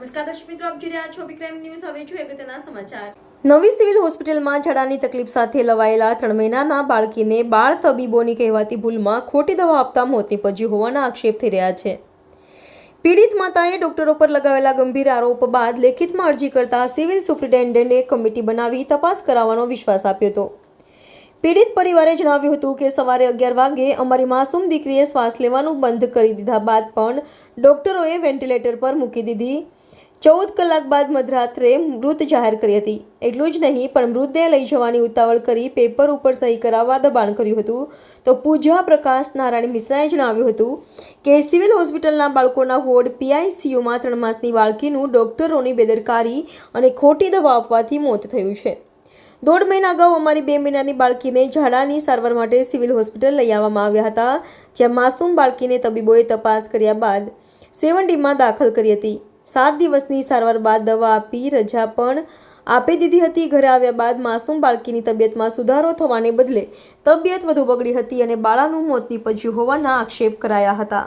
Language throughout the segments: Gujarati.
નમસ્કાર દર્શક મિત્રો, આપ જોઈ રહ્યા છો વિક્રમ ન્યૂઝ. હવે જોઈએ અગત્યના સમાચાર. નવી સિવિલ હોસ્પિટલમાં ઝાડાની તકલીફ સાથે લવાયેલા ત્રણ મહિનાના બાળકીને બાળ તબીબોની કહેવાતી ભૂલમાં ખોટી દવા આપતા મોત નીપજ્યું હોવાના આક્ષેપ થઈ રહ્યા છે. પીડિત માતાએ ડોક્ટરો પર લગાવેલા ગંભીર આરોપ બાદ લેખિતમાં અરજી કરતા સિવિલ સુપ્રિન્ટેન્ડન્ટે કમિટી બનાવી તપાસ કરાવવાનો વિશ્વાસ આપ્યો હતો. પીડિત પરિવારે જણાવ્યું હતું કે સવારે અગિયાર વાગે અમારી માસૂમ દીકરીએ શ્વાસ લેવાનું બંધ કરી દીધા બાદ પણ ડોક્ટરોએ વેન્ટિલેટર પર મૂકી દીધી. ચૌદ કલાક બાદ મધરાત્રે મૃત જાહેર કરી હતી. એટલું જ નહીં, પણ મૃતદેહ લઈ જવાની ઉતાવળ કરી પેપર ઉપર સહી કરાવવા દબાણ કર્યું હતું. તો પૂજા પ્રકાશ નારાયણ મિશ્રાએ જણાવ્યું હતું કે સિવિલ હોસ્પિટલના બાળકોના વોર્ડ પીઆઈસીયુમાં ત્રણ માસની બાળકીનું ડોક્ટરોની બેદરકારી અને ખોટી દવા આપવાથી મોત થયું છે. દોઢ મહિના અગાઉ અમારી બે મહિનાની બાળકીને ઝાડાની સારવાર માટે સિવિલ હોસ્પિટલ લઈ આવવામાં આવ્યા હતા, જ્યાં માસૂમ બાળકીને તબીબોએ તપાસ કર્યા બાદ સેવન દાખલ કરી હતી. સાત દિવસની સારવાર બાદ દવા આપી રજા પણ આપી દીધી હતી. ઘરે આવ્યા બાદ માસૂમ બાળકીની તબિયતમાં સુધારો થવાને બદલે તબિયત વધુ બગડી હતી અને બાળાનું મોત નીપજ્યું હોવાના આક્ષેપ કરાયા હતા.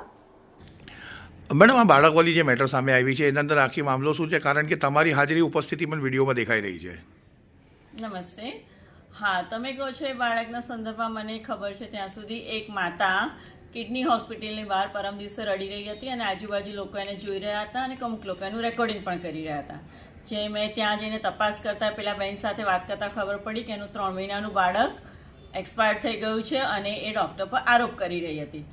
મેડમ, આ બાળકવાલી જે મેટર સામે આવી છે, એના અંદર આખી મામલો શું છે? કારણ કે તમારી હાજરી ઉપસ્થિતિ પણ વિડીયોમાં દેખાઈ રહી છે. નમસ્તે. હા, તમે કહો છો એ બાળકના સંદર્ભમાં મને ખબર છે ત્યાં સુધી એક માતા કિડની હોસ્પિટલની બહાર પરમ દિવસે રડી રહી હતી અને આજુબાજુ લોકો એને જોઈ રહ્યા હતા અને અમુક લોકો એનું રેકોર્ડિંગ પણ કરી રહ્યા હતા. જે મેં ત્યાં જઈને તપાસ કરતા પેલા બેન સાથે વાત કરતા ખબર પડી કે એનું ત્રણ મહિનાનું બાળક એક્સપાયર્ડ થઈ ગયું છે અને એ ડૉક્ટર પર આરોપ કરી રહી હતી.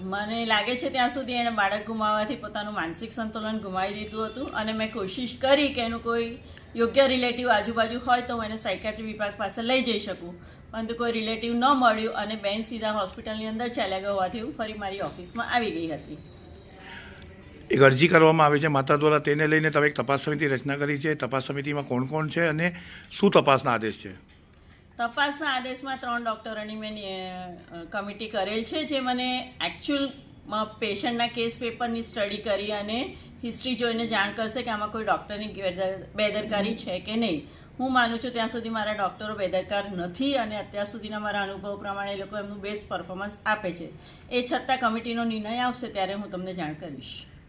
મને લાગે છે ત્યાં સુધી એણે બાળક ગુમાવવાથી પોતાનું માનસિક સંતુલન ગુમાવી દીધું હતું અને મેં કોશિશ કરી કે એનું કોઈ યોગ્ય રિલેટિવ આજુબાજુ હોય તો હું એને સાયકાટ્રી વિભાગ પાસે લઈ જઈ શકું. પરંતુ કોઈ રિલેટિવ ન મળ્યું અને બેન સીધા હોસ્પિટલની અંદર ચાલ્યા ગયા હોવાથી હું ફરી મારી ઓફિસમાં આવી ગઈ હતી. એક અરજી કરવામાં આવે છે. માતા દ્વારા તેને લઈને તમે એક તપાસ સમિતિ રચના કરી છે. તપાસ સમિતિમાં કોણ કોણ છે અને શું તપાસના આદેશ છે? તપાસના આદેશમાં ત્રણ ડૉક્ટરોની મેં કમિટી કરેલ છે, જે મને એકચ્યુઅલમાં પેશન્ટના કેસ પેપરની સ્ટડી કરી અને હિસ્ટ્રી જોઈને જાણ કરશે કે આમાં કોઈ ડૉક્ટરની બેદર- બેદરકારી છે કે નહીં. હું માનું છું ત્યાં સુધી મારા ડૉક્ટરો બેદરકાર નથી અને અત્યાર સુધીના મારા અનુભવ પ્રમાણે એ લોકો એમનું બેસ્ટ પરફોર્મન્સ આપે છે. એ છતાં કમિટીનો નિર્ણય આવશે ત્યારે હું તમને જાણ કરીશ.